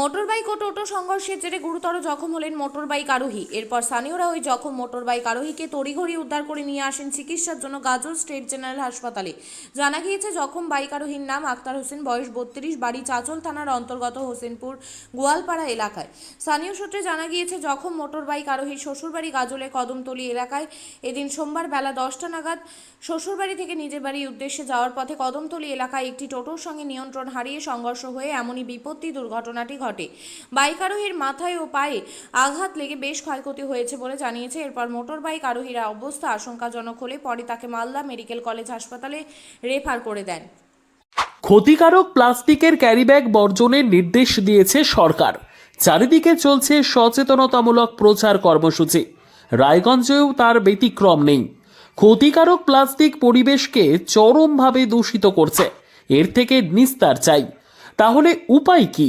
Motorbike ও টোটো সংঘর্ষের জেরে গুরুতর জখম হলেন মোটরবাইক আরোহী। এরপর স্থানীয়রা ওই জখম মোটরবাইক আরোহীকে তড়িঘড়ি উদ্ধার করে নিয়ে আসেন চিকিৎসার জন্য গাজল স্টেট জেনারেল হাসপাতালে। জানা গিয়েছে, জখম বাইক আরোহীর নাম আক্তার হোসেন, বয়স বত্রিশ, বাড়ি চাচল থানার অন্তর্গত হোসেনপুর, গোয়ালপাড়া এলাকায়। স্থানীয় সূত্রে জানা গিয়েছে, জখম মোটরবাইক আরোহীর শ্বশুরবাড়ি গাজলে কদমতলি এলাকায়। এদিন সোমবার বেলা দশটা নাগাদ শ্বশুরবাড়ি থেকে নিজের বাড়ির উদ্দেশ্যে যাওয়ার পথে কদমতলি এলাকায় একটি টোটোর সঙ্গে নিয়ন্ত্রণ হারিয়ে সংঘর্ষ হয়ে এমনই বিপত্তি দুর্ঘটনাটি ঘটে। বাইক আরোহীর মাথায় ও পায়ে আঘাত লেগে বেশ ক্ষয়ক্ষতি হয়েছে বলে জানিয়েছে। এরপর মোটর বাইক আরোহীর অবস্থা আশঙ্কাজনক হলে পরে তাকে মালদা মেডিকেল কলেজ হাসপাতালে রেফার করে দেন। ক্ষতিকারক প্লাস্টিকের ক্যারিব্যাগ বর্জনের নির্দেশ দিয়েছে সরকার। চারিদিকে চলছে সচেতনতামূলক প্রচার কর্মসূচি। রায়গঞ্জেও তার ব্যতিক্রম নেই। ক্ষতিকারক প্লাস্টিক পরিবেশকে চরমভাবে দূষিত করছে। এর থেকে নিস্তার চাই। তাহলে উপায় কি?